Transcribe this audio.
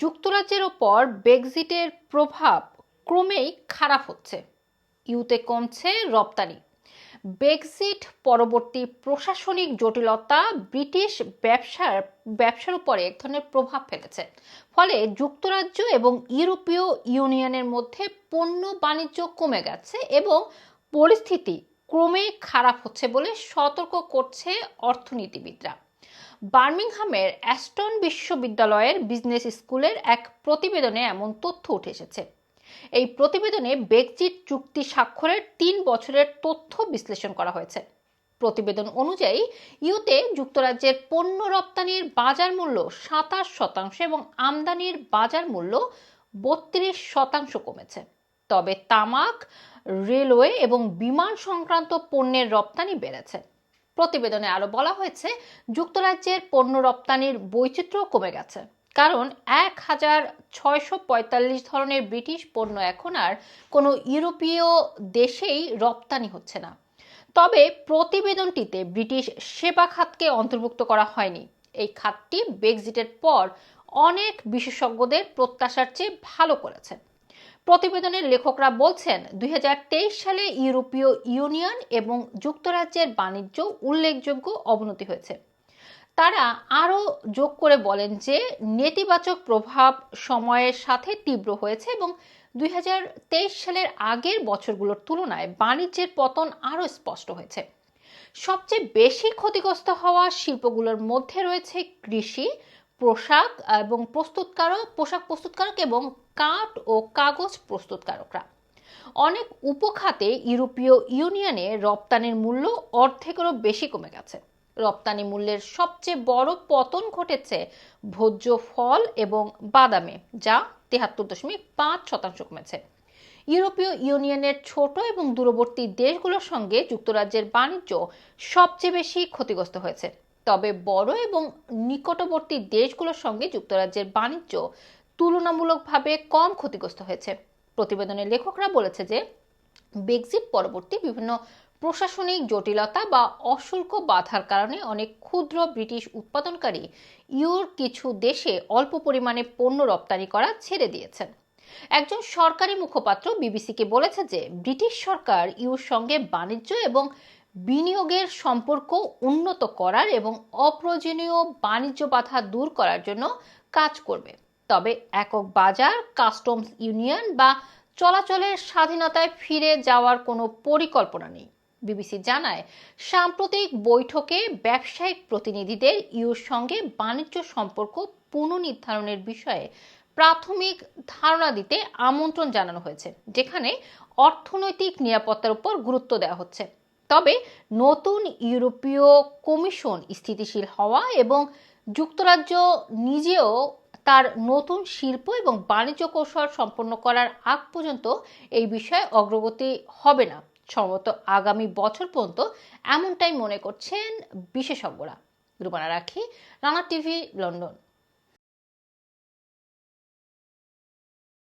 যুক্তরাজ্যের ওপর ব্রেক্সিটের প্রভাব ক্রমেই খারাপ হচ্ছে। ইউতে কমছে রপ্তানি। ব্রেক্সিট পরবর্তী প্রশাসনিক জটিলতা ব্রিটিশ ব্যবসার ব্যবসার উপরে এক ধরনের প্রভাব ফেলেছে। ফলে যুক্তরাজ্য এবং ইউরোপীয় ইউনিয়নের মধ্যে পণ্য বাণিজ্য কমে গেছে এবং পরিস্থিতি ক্রমে খারাপ হচ্ছে বলে সতর্ক করছে অর্থনীতিবিদরা। বার্মিংহামের অ্যাস্টন বিশ্ববিদ্যালয়ের বিজনেস স্কুলের এক প্রতিবেদনে এমন তথ্য উঠে এসেছে। এই প্রতিবেদনে ব্রেক্সিট চুক্তি স্বাক্ষরের তিন বছরের তথ্য বিশ্লেষণ করা হয়েছে। প্রতিবেদন অনুযায়ী, ইউতে যুক্তরাজ্যের পণ্য রপ্তানির বাজার মূল্য সাতাশ শতাংশ এবং আমদানির বাজার মূল্য বত্রিশ শতাংশ কমেছে। তবে তামাক, রেলওয়ে এবং বিমান সংক্রান্ত পণ্যের রপ্তানি বেড়েছে। প্রতিবেদনে আরও বলা হয়েছে, যুক্তরাজ্যের পণ্য রপ্তানির বৈচিত্র্য কমে গেছে। কারণ এক হাজার ছয়শো পঁয়তাল্লিশ ধরনের ব্রিটিশ পণ্য এখন আর কোনো ইউরোপীয় দেশেই রপ্তানি হচ্ছে না। তবে প্রতিবেদনটিতে ব্রিটিশ সেবা খাতকে অন্তর্ভুক্ত করা হয়নি। এই খাতটি ব্রেক্সিটের পর অনেক বিশেষজ্ঞদের প্রত্যাশার চেয়ে ভালো করেছে। প্রতিবেদনের লেখকরা বলছেন, দুই হাজার তেইশ সালে ইউরোপীয় ইউনিয়ন এবং যুক্তরাজ্যের বাণিজ্য উল্লেখযোগ্য অবনতি হয়েছে। তারা আরও যোগ করে বলেন যে, নেতিবাচক প্রভাব সময়ের সাথে তীব্র হয়েছে এবং দুই হাজার তেইশ সালের আগের বছরগুলোর তুলনায় বাণিজ্যের পতন আরও স্পষ্ট হয়েছে। সবচেয়ে বেশি ক্ষতিগ্রস্ত হওয়া শিল্পগুলোর মধ্যে রয়েছে কৃষি পোশাক এবং প্রস্তুতকারক, পোশাক প্রস্তুতকারক এবং কাঠ ও কাগজ প্রস্তুতকারকরা। অনেক উপখাতে ইউরোপীয় ইউনিয়নে রপ্তানির মূল্য অর্ধেকেরও বেশি কমে গেছে। রপ্তানি মূল্যের সবচেয়ে বড় পতন ঘটেছে ভোজ্য ফল এবং বাদামে, যা তেহাত্তর দশমিক পাঁচ শতাংশ কমেছে। ইউরোপীয় ইউনিয়নের ছোট এবং দূরবর্তী দেশগুলোর সঙ্গে যুক্তরাজ্যের বাণিজ্য সবচেয়ে বেশি ক্ষতিগ্রস্ত হয়েছে। তবে বড় এবং নিকটবর্তী দেশগুলোর সঙ্গে যুক্তরাজ্যের বাণিজ্য তুলনামূলকভাবে কম ক্ষতিগ্রস্ত হয়েছে। প্রতিবেদনের লেখকরা বলেছে যে, ব্রেক্সিট পরবর্তী বিভিন্ন প্রশাসনিক জটিলতা বা অশুল্ক বাধার কারণে অনেক ক্ষুদ্র ব্রিটিশ উৎপাদনকারী ইউর কিছু দেশে অল্প পরিমাণে পণ্য রপ্তানি করা ছেড়ে দিয়েছেন। একজন সরকারি মুখপাত্র বিবিসিকে বলেছে যে, ব্রিটিশ সরকার ইউর সঙ্গে বাণিজ্য এবং বিনিয়োগের সম্পর্ক উন্নত করার এবং অপ্রয়োজনীয় বাণিজ্য বাধা দূর করার জন্য কাজ করবে। তবে একক বাজার, কাস্টমস ইউনিয়ন বা চলাচলের স্বাধীনতায় ফিরে যাওয়ার কোনো পরিকল্পনা নেই। বিবিসি জানায়, সাম্প্রতিক বৈঠকে ব্যবসায়িক প্রতিনিধিদের ইউর সঙ্গে বাণিজ্য সম্পর্ক পুনর্নির্ধারণের বিষয়ে প্রাথমিক ধারণা দিতে আমন্ত্রণ জানানো হয়েছে, যেখানে অর্থনৈতিক নিরাপত্তার উপর গুরুত্ব দেওয়া হচ্ছে। তবে নতুন ইউরোপীয় কমিশন স্থিতিশীল হওয়া এবং যুক্তরাজ্য নিজেও তার নতুন শিল্প এবং বাণিজ্য কৌশল সম্পন্ন করার আগ পর্যন্ত এই বিষয়ে অগ্রগতি হবে না। সম্ভবত আগামী বছর পর্যন্ত এমনটাই মনে করছেন বিশেষজ্ঞরা। রুমানা রাখি, রানা টিভি, লন্ডন।